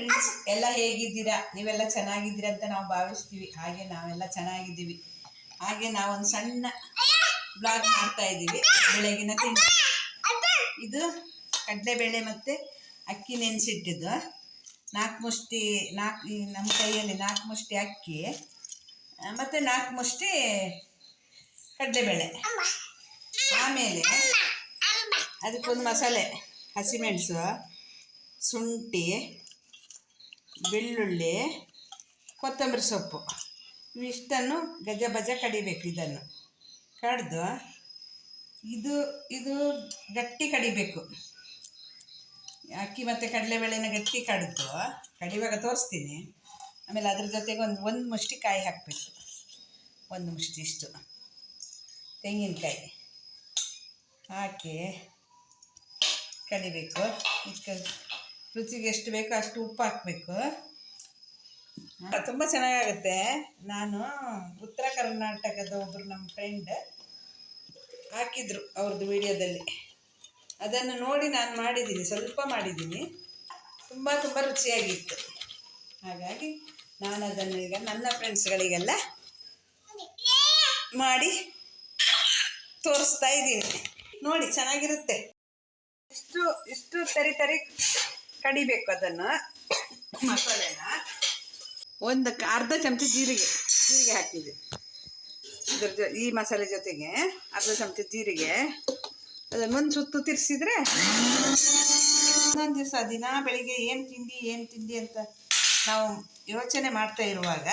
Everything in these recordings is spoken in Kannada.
ಫ್ರೆಂಡ್ಸ್ ಎಲ್ಲ ಹೇಗಿದ್ದೀರಾ? ನೀವೆಲ್ಲ ಚೆನ್ನಾಗಿದ್ದೀರಾ ಅಂತ ನಾವು ಭಾವಿಸ್ತೀವಿ. ಹಾಗೆ ನಾವೆಲ್ಲ ಚೆನ್ನಾಗಿದ್ದೀವಿ. ಹಾಗೆ ನಾವೊಂದು ಸಣ್ಣ ಬ್ಲಾಗ್ ಮಾಡ್ತಾ ಇದ್ದೀವಿ. ಬೆಳಗಿನ ತಿಂಡಿ. ಇದು ಕಡಲೆಬೇಳೆ ಮತ್ತು ಅಕ್ಕಿ ನೆನೆಸಿಟ್ಟಿದ್ದು. ನಾಲ್ಕು ಮುಷ್ಟಿ ನಾಲ್ಕು ನಮ್ಮ ಕೈಯಲ್ಲಿ ನಾಲ್ಕು ಮುಷ್ಟಿ ಅಕ್ಕಿ ಮತ್ತು ನಾಲ್ಕು ಮುಷ್ಟಿ ಕಡಲೆಬೇಳೆ. ಆಮೇಲೆ ಅದಕ್ಕೊಂದು ಮಸಾಲೆ, ಹಸಿಮೆಣಸು, ಶುಂಠಿ ಬೆಳ್ಳುಳ್ಳಿ, ಕೊತ್ತಂಬರಿ ಸೊಪ್ಪು. ಇವಿಷ್ಟನ್ನು ಗಜ ಬಜ ಕಡಿಬೇಕು ಇದನ್ನು. ಕಡ್ದು ಇದು ಇದು ಗಟ್ಟಿ ಕಡಿಬೇಕು. ಅಕ್ಕಿ ಮತ್ತು ಕಡಲೆಬೇಳೆನ ಗಟ್ಟಿ ಕಡಿದು ಕಡಿವಾಗ ತೋರಿಸ್ತೀನಿ. ಆಮೇಲೆ ಅದ್ರ ಜೊತೆಗೆ ಒಂದು ಒಂದು ಮುಷ್ಟಿ ಕಾಯಿ ಹಾಕಬೇಕು. ಒಂದು ಮುಷ್ಟಿ ಇಷ್ಟು. ತೆಂಗಿನಕಾಯಿ ಹಾಕಿ ಕಡಿಬೇಕು. ಇದಕ್ಕೆ ರುಚಿಗೆ ಎಷ್ಟು ಬೇಕೋ ಅಷ್ಟು ಉಪ್ಪು ಹಾಕಬೇಕು. ತುಂಬ ಚೆನ್ನಾಗಾಗುತ್ತೆ. ನಾನು ಉತ್ತರ ಕರ್ನಾಟಕದ ಒಬ್ಬರು ನಮ್ಮ ಫ್ರೆಂಡ್ ಹಾಕಿದ್ರು ಅವ್ರದ್ದು ವಿಡಿಯೋದಲ್ಲಿ. ಅದನ್ನು ನೋಡಿ ನಾನು ಮಾಡಿದ್ದೀನಿ ಸ್ವಲ್ಪ ಮಾಡಿದ್ದೀನಿ. ತುಂಬ ತುಂಬ ರುಚಿಯಾಗಿತ್ತು. ಹಾಗಾಗಿ ನಾನು ಅದನ್ನು ಈಗ ನನ್ನ ಫ್ರೆಂಡ್ಸ್ಗಳಿಗೆಲ್ಲ ಮಾಡಿ ತೋರಿಸ್ತಾ ಇದ್ದೀನಿ. ನೋಡಿ ಚೆನ್ನಾಗಿರುತ್ತೆ. ಇಷ್ಟು ಇಷ್ಟು ತರಿ ತರಿ ಕಡಿಬೇಕು ಅದನ್ನು. ಮಸಾಲೆನ. ಒಂದು ಅರ್ಧ ಚಮಚ ಜೀರಿಗೆ ಜೀರಿಗೆ ಹಾಕಿದೆ ಇದ್ರ ಜೊ, ಈ ಮಸಾಲೆ ಜೊತೆಗೆ ಅರ್ಧ ಚಮಚ ಜೀರಿಗೆ. ಅದನ್ನು ಒಂದು ಸುತ್ತು ತಿರ್ಸಿದ್ರೆ ಒಂದೊಂದು ದಿವಸ, ದಿನ ಬೆಳಿಗ್ಗೆ ಏನು ತಿಂಡಿ ಏನು ತಿಂಡಿ ಅಂತ ನಾವು ಯೋಚನೆ ಮಾಡ್ತಾ ಇರುವಾಗ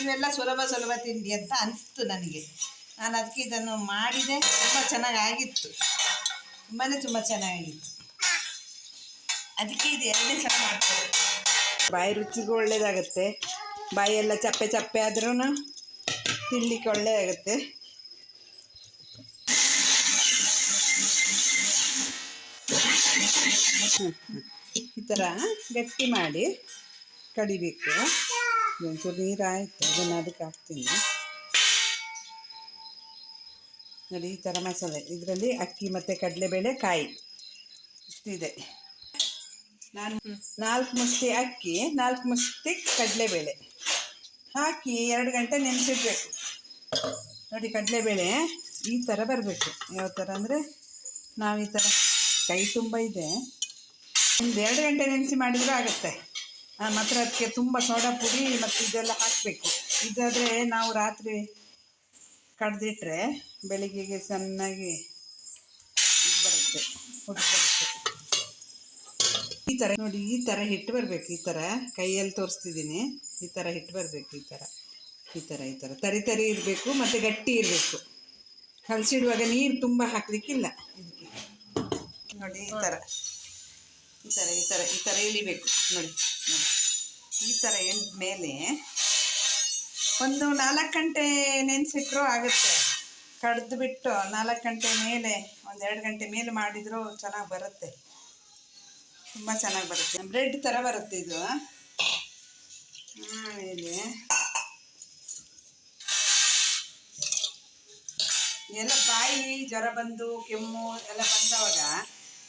ಇವೆಲ್ಲ ಸುಲಭ ಸುಲಭ ತಿಂಡಿ ಅಂತ ಅನಿಸ್ತು ನನಗೆ. ನಾನು ಅದಕ್ಕೆ ಇದನ್ನು ಮಾಡಿದೆ. ತುಂಬ ಚೆನ್ನಾಗಾಗಿತ್ತು. ತುಂಬಾ ತುಂಬ ಚೆನ್ನಾಗಿತ್ತು. ಅದಕ್ಕೆ ಇದು ಎರಡನೇ ಸಲ ಮಾಡ್ತಾರೆ. ಬಾಯಿ ರುಚಿಗೂ ಒಳ್ಳೆಯದಾಗತ್ತೆ ಬಾಯೆಲ್ಲ ಚಪ್ಪೆ ಚಪ್ಪೆ ಆದ್ರೂ ತಿನ್ನಲಿಕ್ಕೆ ಒಳ್ಳೆಯದಾಗತ್ತೆ ಈ ಥರ ಗಟ್ಟಿ ಮಾಡಿ ಕಡಿಬೇಕು. ಒಂಚೂರು ನೀರು ಆಯಿತು, ಅದನ್ನು ಅದಕ್ಕೆ ಹಾಕ್ತೀನಿ. ನೋಡಿ, ಈ ಥರ ಮಸಾಲೆ. ಇದರಲ್ಲಿ ಅಕ್ಕಿ ಮತ್ತು ಕಡಲೆಬೇಳೆ ಕಾಯಿ. ಇಷ್ಟಿದೆ. ನಾನು ನಾಲ್ಕು ಮುಷ್ಟಿ ಅಕ್ಕಿ ನಾಲ್ಕು ಮುಷ್ಟಿ ಕಡಲೆಬೇಳೆ. ಹಾಕಿ ಎರಡು ಗಂಟೆ ನೆನೆಸಿಡ್ಬೇಕು. ನೋಡಿ ಕಡಲೆಬೇಳೆ ಈ ಥರ ಬರಬೇಕು. ಯಾವ ಥರ ಅಂದರೆ ನಾವು ಈ ಥರ ಕೈ ತುಂಬ ಇದೆ. ಒಂದು ಎರಡು ಗಂಟೆ ನೆನೆಸಿ ಮಾಡಿದರೂ ಆಗುತ್ತೆ. ಮಾತ್ರ ಅದಕ್ಕೆ ತುಂಬ ಸೋಡಾ ಪುಡಿ ಮತ್ತು ಇದೆಲ್ಲ ಹಾಕಬೇಕು. ಇದಾದರೆ ನಾವು ರಾತ್ರಿ ಕಡ್ದಿಟ್ರೆ ಬೆಳಿಗ್ಗೆಗೆ ಚೆನ್ನಾಗಿ ಇದು ಬರುತ್ತೆ. ಹುಡುಗ ಬರುತ್ತೆ ಈ ಥರ ನೋಡಿ, ಈ ಥರ ಹಿಟ್ಟು ಬರಬೇಕು, ಈ ಥರ ಕೈಯಲ್ಲಿ ತೋರಿಸ್ತಿದ್ದೀನಿ. ಈ ಥರ ಹಿಟ್ಟು ಬರಬೇಕು, ಈ ಥರ ಈ ಥರ ಈ ಥರ ತರಿ ತರಿ ಇರಬೇಕು, ಮತ್ತು ಗಟ್ಟಿ ಇರಬೇಕು. ಕಲಸಿಡುವಾಗ ನೀರು ತುಂಬ ಹಾಕಲಿಕ್ಕಿಲ್ಲ. ನೋಡಿ, ಈ ಥರ ಈ ಥರ ಈ ಥರ ಈ ಥರ ಇಳಿಬೇಕು ನೋಡಿ ನೋಡಿ. ಈ ಥರ ಎಳ್ದ ಮೇಲೆ ಒಂದು ನಾಲ್ಕು ಗಂಟೆ ನೆನೆಸಿಟ್ರೂ ಆಗುತ್ತೆ. ಕಡ್ದು ಬಿಟ್ಟು ನಾಲ್ಕು ಗಂಟೆ ಮೇಲೆ ಒಂದು ಎರಡು ಗಂಟೆ ಮೇಲೆ ಮಾಡಿದರೂ ಚೆನ್ನಾಗಿ ಬರುತ್ತೆ. ತುಂಬ ಚೆನ್ನಾಗಿ ಬರುತ್ತೆ. ಬ್ರೆಡ್ ಥರ ಬರುತ್ತೆ ಇದು. ಆಮೇಲೆ ಎಲ್ಲ ಬಾಯಿ, ಜ್ವರ ಬಂದು, ಕೆಮ್ಮು ಎಲ್ಲ ಬಂದವಾಗ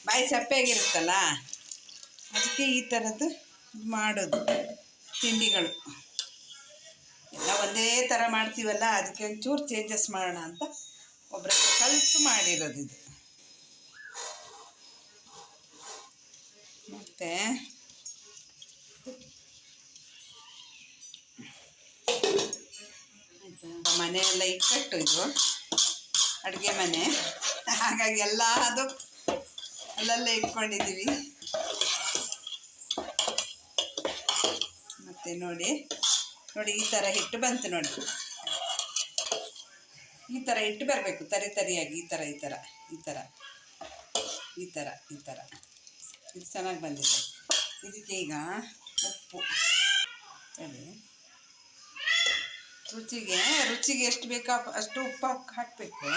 ಬಾಯಿ ಸಪ್ಪೆಯಾಗಿರುತ್ತಲ್ಲ, ಅದಕ್ಕೆ ಈ ಥರದ್ದು ಮಾಡೋದು, ತಿಂಡಿಗಳು. ಎಲ್ಲ ಒಂದೇ ಥರ ಮಾಡ್ತೀವಲ್ಲ, ಅದಕ್ಕೆ ಒಂಚೂರು ಚೇಂಜಸ್ ಮಾಡೋಣ ಅಂತ ಒಬ್ಬರ ಕಲಿತು ಮಾಡಿರೋದು ಇದು. ಮತ್ತು ಮನೆಯೆಲ್ಲ ಇಕ್ಕಟ್ಟು ಇದು. ಅಡುಗೆ ಮನೆ. ಹಾಗಾಗಿ ಎಲ್ಲ ಅದು ಅಲ್ಲಲ್ಲೇ ಇಟ್ಕೊಂಡಿದ್ದೀವಿ. ಮತ್ತು ನೋಡಿ ನೋಡಿ ಈ ಥರ ಹಿಟ್ಟು ಬಂತು ನೋಡಿ. ಈ ಥರ ಹಿಟ್ಟು ಬರಬೇಕು, ತರಿ ತರಿಯಾಗಿ. ಈ ಥರ ಈ ಥರ ಈ ಥರ ಈ ಥರ ಈ ಥರ ಇದು ಚೆನ್ನಾಗಿ ಬಂದಿದೆ. ಇದಕ್ಕೆ ಈಗ ಉಪ್ಪು. ಅದೇ ರುಚಿಗೆ ರುಚಿಗೆ ಎಷ್ಟು ಬೇಕೋ, ಅಷ್ಟು ಉಪ್ಪು ಹಾಕಿ ಹಾಕಬೇಕು.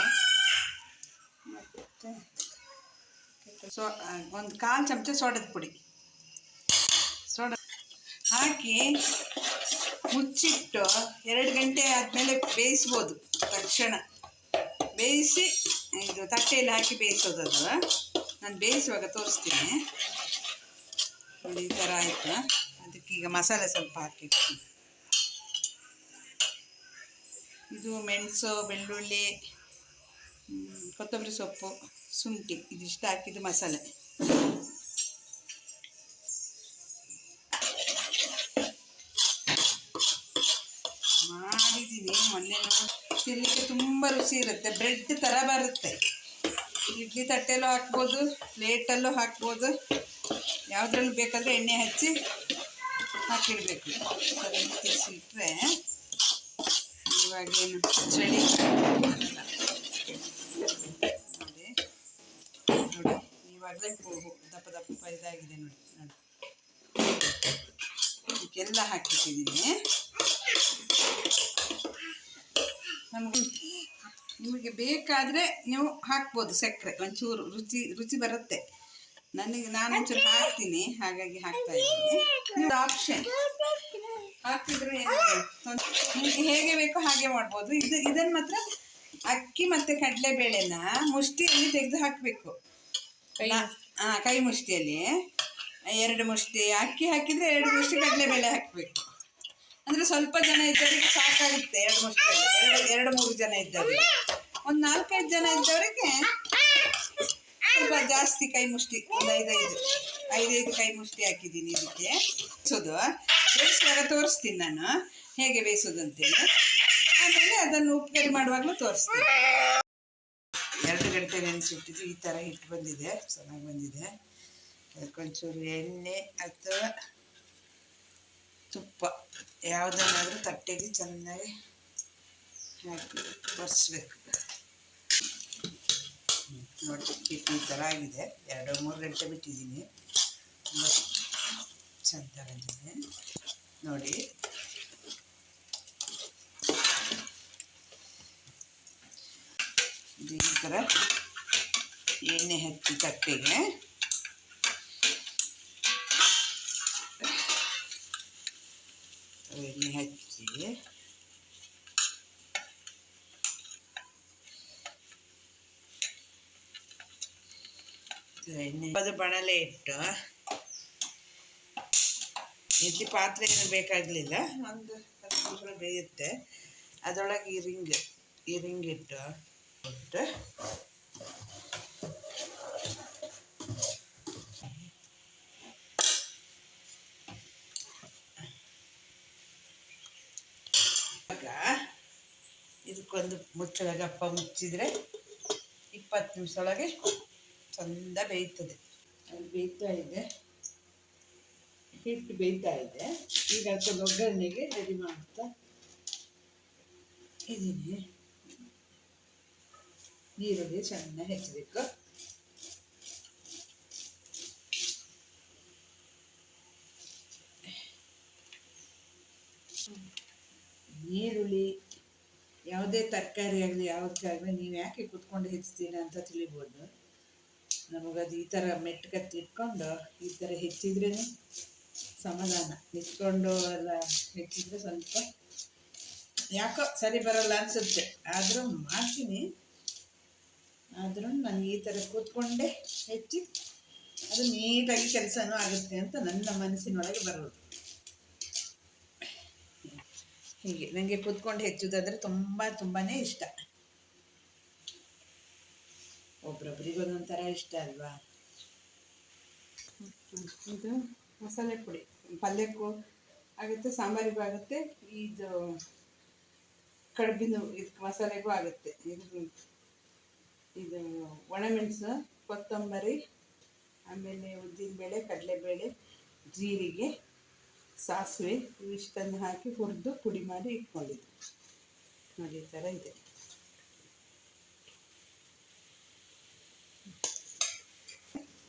ಮತ್ತು ಸೊ ಒಂದು ಕಾಲು ಚಮಚ ಸೋಡದ ಪುಡಿ. ಸೋಡ ಹಾಕಿ ಮುಚ್ಚಿಟ್ಟು ಎರಡು ಗಂಟೆ ಆದಮೇಲೆ ಬೇಯಿಸ್ಬೋದು ತಕ್ಷಣ. ಬೇಯಿಸಿ, ಇದು ತಟ್ಟೆಯಲ್ಲಿ ಹಾಕಿ ಬೇಯಿಸೋದು ಅದು ನಾನು ಬೇಯಿಸುವಾಗ ತೋರಿಸ್ತೀನಿ. ಈ ಥರ ಆಯಿತು? ಅದಕ್ಕೆ ಈಗ ಮಸಾಲೆ ಸ್ವಲ್ಪ ಹಾಕಿರ್ತೀನಿ. ಇದು ಮೆಣಸು, ಬೆಳ್ಳುಳ್ಳಿ ಕೊತ್ತಂಬರಿ ಸೊಪ್ಪು, ಶುಂಠಿ. ಇದಿಷ್ಟು ಹಾಕಿದ್ದು ಮಸಾಲೆ. ಮಾಡಿದ್ದೀನಿ ಮೊನ್ನೆ. ತಿನ್ನಲಿಕ್ಕೆ ತುಂಬ ರುಚಿ ಇರುತ್ತೆ. ಬ್ರೆಡ್ ಥರ ಬರುತ್ತೆ. ಇಡ್ಲಿ ತಟ್ಟೆಲ್ಲೂ ಹಾಕ್ಬೋದು, ಪ್ಲೇಟಲ್ಲೂ ಹಾಕ್ಬೋದು. ಯಾವುದ್ರಲ್ಲಿ ಬೇಕಾದರೆ ಎಣ್ಣೆ ಹಚ್ಚಿ ಹಾಕಿಡಬೇಕು. ತಿರ್ಸಿಟ್ರೆ ಇವಾಗೇನು ಚಳಿ ನೋಡಿ ನೋಡಿ, ಇವಾಗಲೇ ದಪ್ಪ ದಪ್ಪ ಇದಾಗಿದೆ ನೋಡಿ ನೋಡಿ. ಇದಕ್ಕೆಲ್ಲ ಹಾಕಿಟ್ಟಿದ್ದೀನಿ ನಮಗೆ ನಿಮಗೆ ಬೇಕಾದರೆ ನೀವು ಹಾಕ್ಬೋದು ಸಕ್ಕರೆ ಒಂಚೂರು ರುಚಿ ರುಚಿ ಬರುತ್ತೆ. ನನಗೆ ನಾನು ಒಂಚೂರು ಹಾಕ್ತೀನಿ ಹಾಗಾಗಿ ಹಾಕ್ತಾ ಇದ್ದೀನಿ. ಆಪ್ಷನ್ ಹಾಕ್ತಿದ್ರೆ ನಿಮಗೆ ಹೇಗೆ ಬೇಕೋ ಹಾಗೆ ಮಾಡ್ಬೋದು. ಇದು ಇದನ್ನು ಮಾತ್ರ ಅಕ್ಕಿ ಮತ್ತು ಕಡಲೆಬೇಳೆನ ಮುಷ್ಟಿಯಲ್ಲಿ ತೆಗೆದು ಹಾಕಬೇಕು. ಹಾಂ ಕೈ ಮುಷ್ಟಿಯಲ್ಲಿ. ಎರಡು ಮುಷ್ಟಿ. ಅಕ್ಕಿ ಹಾಕಿದರೆ ಎರಡು ಮುಷ್ಟಿ ಕಡಲೆಬೇಳೆ ಹಾಕಬೇಕು. ಅಂದರೆ ಸ್ವಲ್ಪ ಜನ ಇದ್ದವರಿಗೆ ಸಾಕಾಗುತ್ತೆ ಎರಡು ಮುಷ್ಟಿ ಎರಡು ಎರಡು ಮೂರು ಜನ ಇದ್ದವರಿಗೆ. ಒಂದು ನಾಲ್ಕೈದು ಜನ ಇದ್ದವರಿಗೆ ಸ್ವಲ್ಪ ಜಾಸ್ತಿ ಕೈ ಮುಷ್ಟಿ, ಒಂದು ಐದೈದು ಐದೈದು ಕೈ ಮುಷ್ಟಿ ಹಾಕಿದ್ದೀನಿ ಇದಕ್ಕೆ. ಬೇಯಿಸೋದು. ಬೇಯಿಸುವಾಗ ತೋರಿಸ್ತೀನಿ ನಾನು. ಹೇಗೆ ಬೇಯಿಸೋದು ಅಂತೇಳಿ. ಆಮೇಲೆ ಅದನ್ನು ಉಪ್ಪುಗಡಿ ಮಾಡುವಾಗಲೂ ತೋರಿಸ್ತೀನಿ. ಎರಡು ಗಂಟೆ ನೆನೆಸಿಟ್ಟಿದ್ದು ಈ ಥರ ಹಿಟ್ಟು ಬಂದಿದೆ, ಚೆನ್ನಾಗಿ ಬಂದಿದೆ. ಅದಕ್ಕೊಂಚೂರು ಎಣ್ಣೆ ಅಥವಾ ತುಪ್ಪ, ಯಾವುದನ್ನಾದರೂ ತಟ್ಟೆಗೆ ಚೆನ್ನಾಗಿ ಹಾಕಿ ಬರ್ಸ್ಬೇಕು ನೋಡಿ ಈ ಥರ ಆಗಿದೆ. ಎರಡು, ಮೂರು ಗಂಟೆ ಬಿಟ್ಟಿದ್ದೀನಿ. ತುಂಬ ಚೆಂದ ಬಂದಿದೆ. ನೋಡಿ. ಈ ಥರ ಎಣ್ಣೆ ಹಚ್ಚಿ ತಟ್ಟೆಗೆ. ಎಣ್ಣೆ ಹಚ್ಚಿ. ಅದು ಬಣಲೆ ಇಟ್ಟು ಇಡ್ಲಿ ಪಾತ್ರೆ ಏನು ಬೇಕಾಗಲಿಲ್ಲ. ಒಂದು ಹತ್ತು ನಿಮಿಷ ಬೇಯುತ್ತೆ. ಅದರೊಳಗೆ ಈ ರಿಂಗ್ ಈ ರಿಂಗ್ ಇಟ್ಟು ಇಟ್ಟು ಇದಕ್ಕೊಂದು ಮುಚ್ಚಳ ಗಪ್ಪ ಮುಚ್ಚಿದರೆ ಇಪ್ಪತ್ತು ನಿಮಿಷ ಒಳಗೆ ಚಂದ ಬೇಯ್ತದೆ. ಅದು ಬೇಯ್ತಾ ಇದೆ. ಹಿಟ್ಟು ಬೇಯ್ತಾ ಇದೆ. ಈಗ ಅದಕ್ಕೆ ಒಗ್ಗರಣೆಗೆ ರೆಡಿ ಮಾಡ್ತಾ ಇದ್ದೀನಿ. ನೀರುಳ್ಳಿ ಚೆನ್ನಾಗಿ ಹೆಚ್ಚಬೇಕು. ನೀರುಳ್ಳಿ ಯಾವುದೇ ತರಕಾರಿ ಆಗಲಿ ಯಾವುದಕ್ಕಾಗಲಿ ನೀವು ಯಾಕೆ ಕುತ್ಕೊಂಡು ಹೆಚ್ಚುತ್ತೀರಾ ಅಂತ ತಿಳಿಬೋದು. ನಮಗದು ಈ ಥರ ಮೆಟ್ಕತ್ತಿ ಇಟ್ಕೊಂಡು ಈ ಥರ ಹೆಚ್ಚಿದ್ರೇ ಸಮಾಧಾನ. ನಿಂತ್ಕೊಂಡು ಎಲ್ಲ ಹೆಚ್ಚಿದ್ರೆ ಸ್ವಲ್ಪ ಯಾಕೋ ಸರಿ ಬರಲ್ಲ ಅನಿಸುತ್ತೆ. ಆದರೂ ಮಾಡ್ತೀನಿ. ಆದರೂ ನಾನು ಈ ಥರ ಕೂತ್ಕೊಂಡೇ ಹೆಚ್ಚಿ ಅದು ನೀಟಾಗಿ ಕೆಲಸನೂ ಆಗುತ್ತೆ ಅಂತ ನನ್ನ ಮನಸ್ಸಿನೊಳಗೆ ಬರೋದು. ಹೀಗೆ. ನನಗೆ ಕೂತ್ಕೊಂಡು ಹೆಚ್ಚುದಾದರೆ ತುಂಬ ತುಂಬಾ ಇಷ್ಟ. ಒಂದೊಂಥರ ಇಷ್ಟ ಅಲ್ವಾ? ಇದು ಮಸಾಲೆ ಪುಡಿ, ಪಲ್ಯಕ್ಕೂ ಆಗುತ್ತೆ, ಸಾಂಬಾರಿಗೂ ಆಗುತ್ತೆ, ಇದು ಕಡುಬಿನ ಇದಕ್ಕೆ ಮಸಾಲೆಗೂ ಆಗುತ್ತೆ. ಇದು ಇದು ಒಣಮೆಣಸು, ಕೊತ್ತಂಬರಿ, ಆಮೇಲೆ ಉದ್ದಿನಬೇಳೆ, ಕಡಲೆಬೇಳೆ, ಜೀರಿಗೆ, ಸಾಸಿವೆ ಇವಿಷ್ಟನ್ನು ಹಾಕಿ ಹುರಿದು ಪುಡಿ ಮಾಡಿ ಇಟ್ಕೊಂಡಿದ್ದೆ. ನೋಡಿ, ಈ ಥರ ಇದೆ.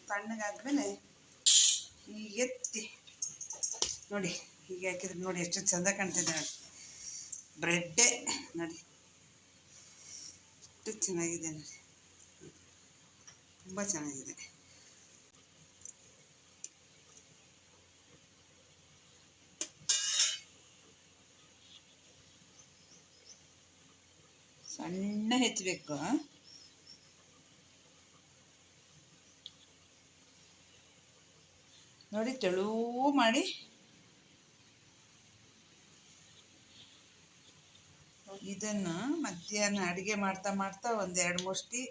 ತಣ್ಣಗಾದ್ಮೇಲೆ ಈಗ ಎತ್ತಿ, ನೋಡಿ, ಹೀಗೆ ಹಾಕಿದ್ರೆ ನೋಡಿ ಎಷ್ಟು ಚಂದ ಕಾಣ್ತಿದೆ ನೋಡಿ. ಬ್ರೆಡ್ಡೆ ನೋಡಿ. ಎಷ್ಟು ಚೆನ್ನಾಗಿದೆ ನೋಡಿ. ತುಂಬ ಚೆನ್ನಾಗಿದೆ. ಸಣ್ಣ ಹೆಚ್ಚಬೇಕು ನೋಡಿ, ತೆಳು ಮಾಡಿ. ಇದನ್ನು ಮಧ್ಯಾಹ್ನ ಅಡುಗೆ ಮಾಡ್ತಾ ಮಾಡ್ತಾ ಒಂದು ಎರಡು ಮುಷ್ಟಿ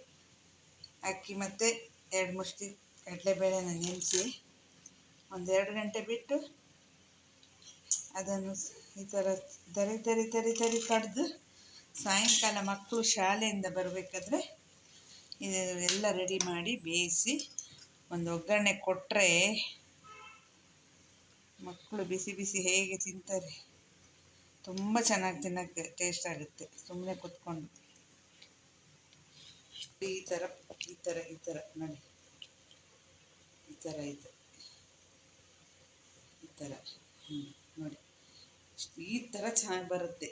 ಅಕ್ಕಿ ಮತ್ತು ಎರಡು ಮುಷ್ಟಿ ಕಡಲೆಬೇಳೆನ ನೆನೆಸಿ ಒಂದೆರಡು ಗಂಟೆ ಬಿಟ್ಟು ಅದನ್ನು ಈ ಥರ ತರಿ ತರಿ ತರಿ ತರಿ ಕಡ್ದು ಸಾಯಂಕಾಲ ಮಕ್ಕಳು ಶಾಲೆಯಿಂದ ಬರಬೇಕಾದ್ರೆ ಇದೆಲ್ಲ ರೆಡಿ ಮಾಡಿ ಬೇಯಿಸಿ ಒಂದು ಒಗ್ಗರಣೆ ಕೊಟ್ಟರೆ ಮಕ್ಕಳು ಬಿಸಿ ಬಿಸಿ ಹೇಗೆ ತಿಂತಾರೆ. ತುಂಬ ಚೆನ್ನಾಗಿ ತಿನ್ನೋಕ್ಕೆ ಟೇಸ್ಟ್ ಆಗುತ್ತೆ. ಸುಮ್ಮನೆ ಕುತ್ಕೊಂಡು. ಈ ಥರ ಈ ಥರ ಈ ಥರ ನೋಡಿ. ಈ ಥರ ಇದೆ. ಈ ಥರ ಹ್ಞೂ ನೋಡಿ. ಈ ಥರ ಚೆನ್ನಾಗಿ ಬರುತ್ತೆ.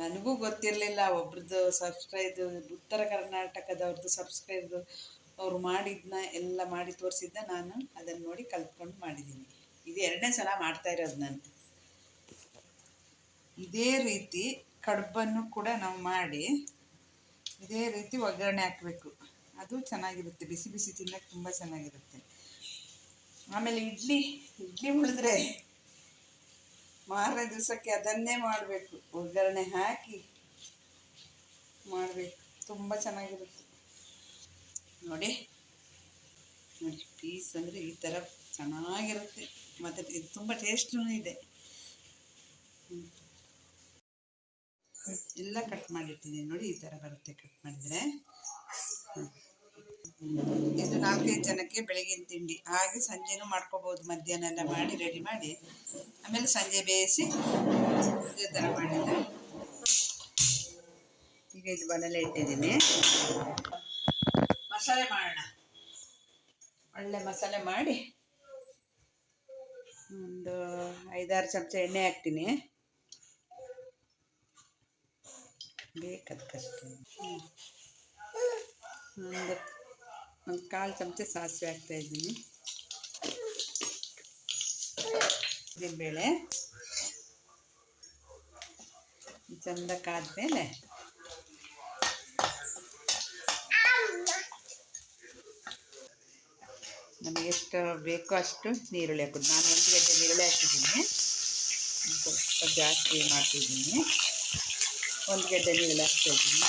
ನನಗೂ ಗೊತ್ತಿರಲಿಲ್ಲ, ಒಬ್ರದ್ದು ಸಬ್ಸ್ಕ್ರೈಬ್ ಉತ್ತರ ಕರ್ನಾಟಕದವ್ರದ್ದು ಸಬ್ಸ್ಕ್ರೈಬ್ ಅವ್ರು ಮಾಡಿದ್ನ, ಎಲ್ಲ ಮಾಡಿ ತೋರಿಸಿದ್ದ ನಾನು ಅದನ್ನು ನೋಡಿ ಕಲ್ತ್ಕೊಂಡು ಮಾಡಿದ್ದೀನಿ ಇದು ಎರಡನೇ ಸಲ ಮಾಡ್ತಾ ಇರೋದು ನಾನು. ಇದೇ ರೀತಿ ಕಡುಬನ್ನು ಕೂಡ ನಾವು ಮಾಡಿ ಇದೇ ರೀತಿ ಒಗ್ಗರಣೆ ಹಾಕಬೇಕು. ಅದು ಚೆನ್ನಾಗಿರುತ್ತೆ. ಬಿಸಿ ಬಿಸಿ ತಿನ್ನೋಕ್ಕೆ ತುಂಬ ಚೆನ್ನಾಗಿರುತ್ತೆ. ಆಮೇಲೆ ಇಡ್ಲಿ ಇಡ್ಲಿ ಉಳಿದ್ರೆ ಮಾರನೇ ದಿವಸಕ್ಕೆ ಅದನ್ನೇ ಮಾಡಬೇಕು. ಒಗ್ಗರಣೆ ಹಾಕಿ ಮಾಡಬೇಕು. ತುಂಬ ಚೆನ್ನಾಗಿರುತ್ತೆ. ನೋಡಿ ನೋಡಿ, ಪೀಸ್ ಅಂದರೆ ಈ ಥರ ಚೆನ್ನಾಗಿರುತ್ತೆ. ಮತ್ತು ಇದು ತುಂಬ ಟೇಸ್ಟೂ ಇದೆ. ಎಲ್ಲ ಕಟ್ ಮಾಡಿಟ್ಟಿದ್ದೀನಿ. ನೋಡಿ ಈ ಥರ ಬರುತ್ತೆ ಕಟ್ ಮಾಡಿದರೆ. ಇದು ನಾಲ್ಕೈದು ಜನಕ್ಕೆ ಬೆಳಗಿನ ತಿಂಡಿ. ಹಾಗೆ ಸಂಜೆನೂ ಮಾಡ್ಕೋಬೋದು. ಮಧ್ಯಾಹ್ನ ಎಲ್ಲ ಮಾಡಿ ರೆಡಿ ಮಾಡಿ. ಆಮೇಲೆ ಸಂಜೆ ಬೇಯಿಸಿ ಇದೇ ಥರ ಮಾಡಿದ್ರೆ. ಈಗ ಇದು ಬನಲೆ ಇಟ್ಟಿದ್ದೀನಿ. ಮಸಾಲೆ ಮಾಡೋಣ. ಒಳ್ಳೆ ಮಸಾಲೆ ಮಾಡಿ ಒಂದು ಐದಾರು ಚಮಚ ಎಣ್ಣೆ ಹಾಕ್ತೀನಿ. ಬೇಕದಕ್ಕಷ್ಟೇ. ಒಂದು ಒಂದು ಕಾಲು ಚಮಚ ಸಾಸಿವೆ ಹಾಕ್ತಾ ಇದ್ದೀನಿ. ಬೇಳೆ ಚಂದ ಕಾದ್ಮೇಲೆ ನಮಗೆ ಎಷ್ಟು ಬೇಕೋ ಅಷ್ಟು ನೀರುಳ್ಳಿ ಹಾಕೋದು. ನಾನು ಒಂದು ಗಡ್ಡೆ ನೀರುಳ್ಳಿ ಹಾಕಿದ್ದೀನಿ. ಸ್ವಲ್ಪ ಜಾಸ್ತಿ ಮಾಡ್ತಿದ್ದೀನಿ. ಒಂದು ಗಡ್ಡೆ ನೀರುಳ್ಳಿ ಹಾಕ್ತಾ ಇದ್ದೀನಿ.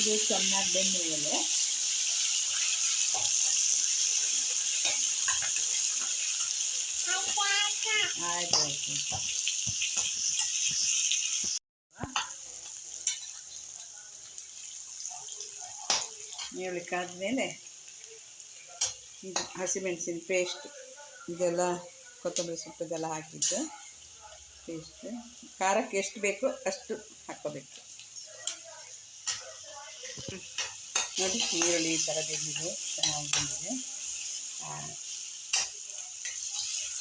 ಇದು ಚೆನ್ನಾಗಿ ಬೆಂದ ಮೇಲೆ ಆಯ್ತು ಆಯ್ತು ನೀರುಳ್ಳಿ ಕಾದ್ಮೇಲೆ ಇದು ಹಸಿಮೆಣಸಿನ ಪೇಸ್ಟ್ ಇದೆಲ್ಲ ಕೊತ್ತಂಬರಿ ಸೊಪ್ಪು ಇದೆಲ್ಲ ಹಾಕಿದ್ದು. ಪೇಸ್ಟ್ ಖಾರಕ್ಕೆ ಎಷ್ಟು ಬೇಕೋ ಅಷ್ಟು ಹಾಕ್ಕೋಬೇಕು. ನೋಡಿ, ಈರುಳ್ಳಿ ಈ ಥರ ಬೆಂದಿದೆ ಚೆನ್ನಾಗಿ ಬಂದಿದೆ.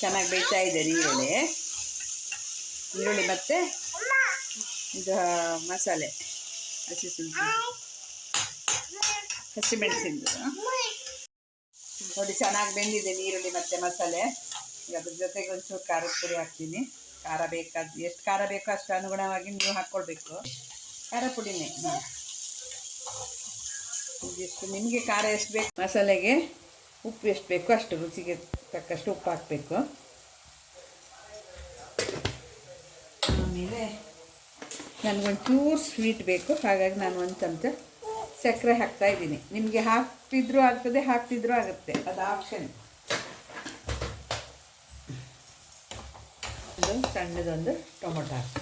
ಚೆನ್ನಾಗಿ ಬೇಯ್ತಾ ಇದೆ ಈರುಳ್ಳಿ. ಈರುಳ್ಳಿ ಮತ್ತು ಇದು ಮಸಾಲೆ, ಹಸಿ ಶುಂಠಿ ಹಸಿಮೆಣಸಿಂದು ನೋಡಿ, ಚೆನ್ನಾಗಿ ಬೆಂದಿದೆ ಈರುಳ್ಳಿ ಮತ್ತು ಮಸಾಲೆ. ಈಗ ಅದ್ರ ಜೊತೆಗೆ ಒಂಚೂರು ಖಾರದ ಪುಡಿ ಹಾಕ್ತೀನಿ. ಖಾರ ಬೇಕಾದ, ಎಷ್ಟು ಖಾರ ಬೇಕೋ ಅಷ್ಟು ಅನುಗುಣವಾಗಿ ನೀವು ಹಾಕ್ಕೊಳ್ಬೇಕು ಖಾರ ಪುಡಿನೇ. ಇದಿಷ್ಟು ನಿಮಗೆ ಖಾರ ಎಷ್ಟು ಬೇಕು? ಮಸಾಲೆಗೆ ಉಪ್ಪು ಎಷ್ಟು ಬೇಕೋ ಅಷ್ಟು ರುಚಿಗೆ ತಕ್ಕಷ್ಟು ಉಪ್ಪು ಹಾಕಬೇಕು. ಆಮೇಲೆ ನನಗೊಂಚೂರು ಸ್ವೀಟ್ ಬೇಕು. ಹಾಗಾಗಿ ನಾನು ಒಂದು ಚಮಚ ಸಕ್ಕರೆ ಹಾಕ್ತಾ ಇದ್ದೀನಿ. ನಿಮಗೆ ಹಾಕ್ತಿದ್ರೂ ಆಗ್ತದೆ, ಹಾಕ್ತಿದ್ರೂ ಆಗುತ್ತೆ. ಅದು ಆಪ್ಷನ್ ಸಣ್ಣದೊಂದು ಟೊಮೊಟೊ ಹಾಕಿ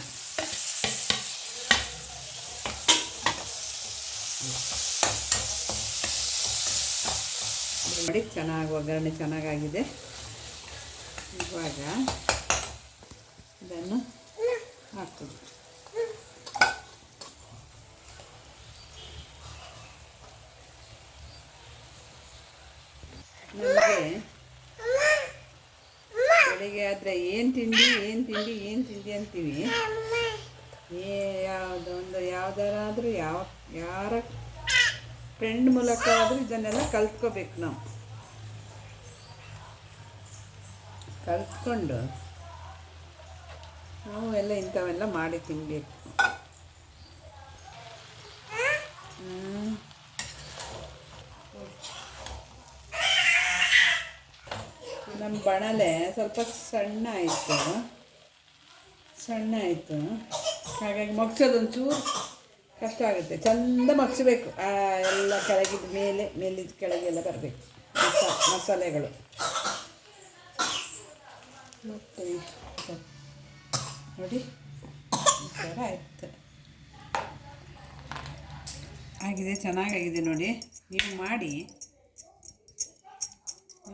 ನೋಡಿ, ಚೆನ್ನಾಗಿ ಒಗ್ಗರಣೆ ಚೆನ್ನಾಗಾಗಿದೆ. ಇವಾಗ ಇದನ್ನು ಹಾಕೋದು ನಮಗೆ ಆದರೆ ಏನು ತಿಂಡಿ ಏನು ತಿಂಡಿ ಏನು ತಿಂಡಿ ಅಂತೀವಿ? ಏ ಯಾವುದೊಂದು ಯಾವ್ದಾರಾದ್ರೂ ಯಾವ, ಯಾರ ಫ್ರೆಂಡ್ ಮೂಲಕ ಆದರೂ ಇದನ್ನೆಲ್ಲ ಕಲ್ತ್ಕೋಬೇಕು ನಾವು. ಕಲ್ತ್ಕೊಂಡು ನಾವು ಎಲ್ಲ ಇಂಥವೆಲ್ಲ ಮಾಡಿ ತಿನ್ನಬೇಕು ಬಣಲೆ ಸ್ವಲ್ಪ ಸಣ್ಣ ಆಯಿತು. ಸಣ್ಣ ಆಯಿತು. ಹಾಗಾಗಿ ಮಗ್ಸೋದೊಂಚೂರು ಕಷ್ಟ ಆಗುತ್ತೆ. ಚಂದ ಮಗ್ಸಬೇಕು. ಎಲ್ಲ ಕೆಳಗಿದ ಮೇಲೆ, ಮೇಲಿದ ಕೆಳಗೆಲ್ಲ ಬರಬೇಕು. ಮಸ, ಮಸಾಲೆಗಳು. ಮತ್ತು ನೋಡಿ. ಈ ಥರ ಆಯ್ತು. ಆಗಿದೆ, ಚೆನ್ನಾಗಾಗಿದೆ ನೋಡಿ. ನೀವು ಮಾಡಿ.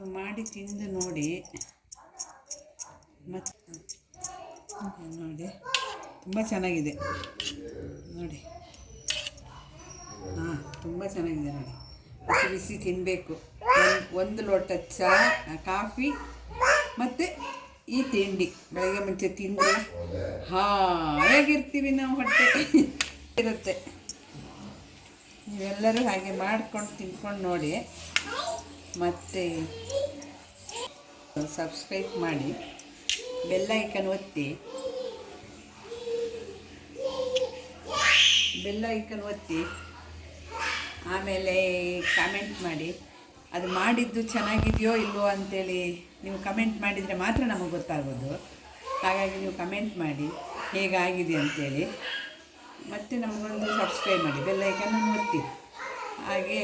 ನೀವು ಮಾಡಿ ತಿಂದು ನೋಡಿ. ಮತ್ತು ನೋಡಿ. ತುಂಬ ಚೆನ್ನಾಗಿದೆ. ನೋಡಿ. ಹಾಂ, ತುಂಬ ಚೆನ್ನಾಗಿದೆ ನೋಡಿ. ಬಿಸಿ ಬಿಸಿ ತಿನ್ನಬೇಕು ಒಂದು ಲೋಟ ಚಹಾ ಕಾಫಿ, ಮತ್ತು ಈ ತಿಂಡಿ. ಬೆಳಗ್ಗೆ ಮುಂಚೆ ತಿಂದರೆ ಹಾಯಾಗಿರ್ತೀವಿ ನಾವು ಹೊಟ್ಟೆ. ಇರುತ್ತೆ. ನೀವೆಲ್ಲರೂ ಹಾಗೆ ಮಾಡ್ಕೊಂಡು ತಿನ್ಕೊಂಡು ನೋಡಿ. ಮತ್ತು ಸಬ್ಸ್ಕ್ರೈಬ್ ಮಾಡಿ. ಬೆಲ್ಲ ಐಕನ್ ಒತ್ತಿ. ಬೆಲ್ಲ ಐಕನ್ ಒತ್ತಿ. ಆಮೇಲೆ ಕಾಮೆಂಟ್ ಮಾಡಿ. ಅದು ಮಾಡಿದ್ದು ಚೆನ್ನಾಗಿದೆಯೋ ಇಲ್ವೋ ಅಂತೇಳಿ ನೀವು ಕಮೆಂಟ್ ಮಾಡಿದರೆ ಮಾತ್ರ ನಮಗೆ ಗೊತ್ತಾಗೋದು. ಹಾಗಾಗಿ ನೀವು ಕಮೆಂಟ್ ಮಾಡಿ. ಹೇಗಾಗಿದೆ ಅಂತೇಳಿ. ಮತ್ತು ನಮಗೊಂದು ಸಬ್ಸ್ಕ್ರೈಬ್ ಮಾಡಿ ಬೆಲ್ಲೈಕನ್ನು ಒತ್ತಿ. ಹಾಗೆ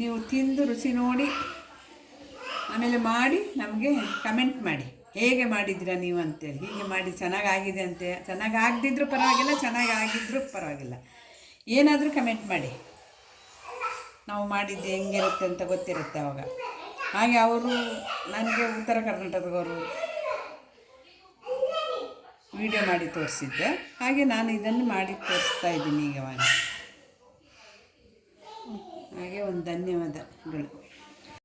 ನೀವು ತಿಂದು ರುಚಿ ನೋಡಿ, ಆಮೇಲೆ ಮಾಡಿ, ನಮಗೆ ಕಮೆಂಟ್ ಮಾಡಿ. ಹೇಗೆ ಮಾಡಿದ್ದೀರಾ ನೀವು ಅಂತೇಳಿ. ಹೀಗೆ ಮಾಡಿ, ಚೆನ್ನಾಗಾಗಿದೆ ಅಂತೆ ಚೆನ್ನಾಗಿ ಆಗದಿದ್ರೂ ಪರವಾಗಿಲ್ಲ ಚೆನ್ನಾಗಿ ಆಗಿದ್ರೂ ಪರವಾಗಿಲ್ಲ. ಏನಾದರೂ ಕಮೆಂಟ್ ಮಾಡಿ. ನಾವು ಮಾಡಿದ್ದು ಹೆಂಗಿರುತ್ತೆ ಅಂತ ಗೊತ್ತಿರುತ್ತೆ ಅವಾಗ. ಹಾಗೆ ಅವರು, ನನಗೆ ಉತ್ತರ ಕರ್ನಾಟಕದವರು ವಿಡಿಯೋ ಮಾಡಿ ತೋರಿಸಿದ್ದೆ. ಹಾಗೆ ನಾನು ಇದನ್ನು ಮಾಡಿ ತೋರಿಸ್ತಾ ಇದ್ದೀನಿ ಈಗ ಹಾಗೆ ಒಂದು ಧನ್ಯವಾದಗಳು.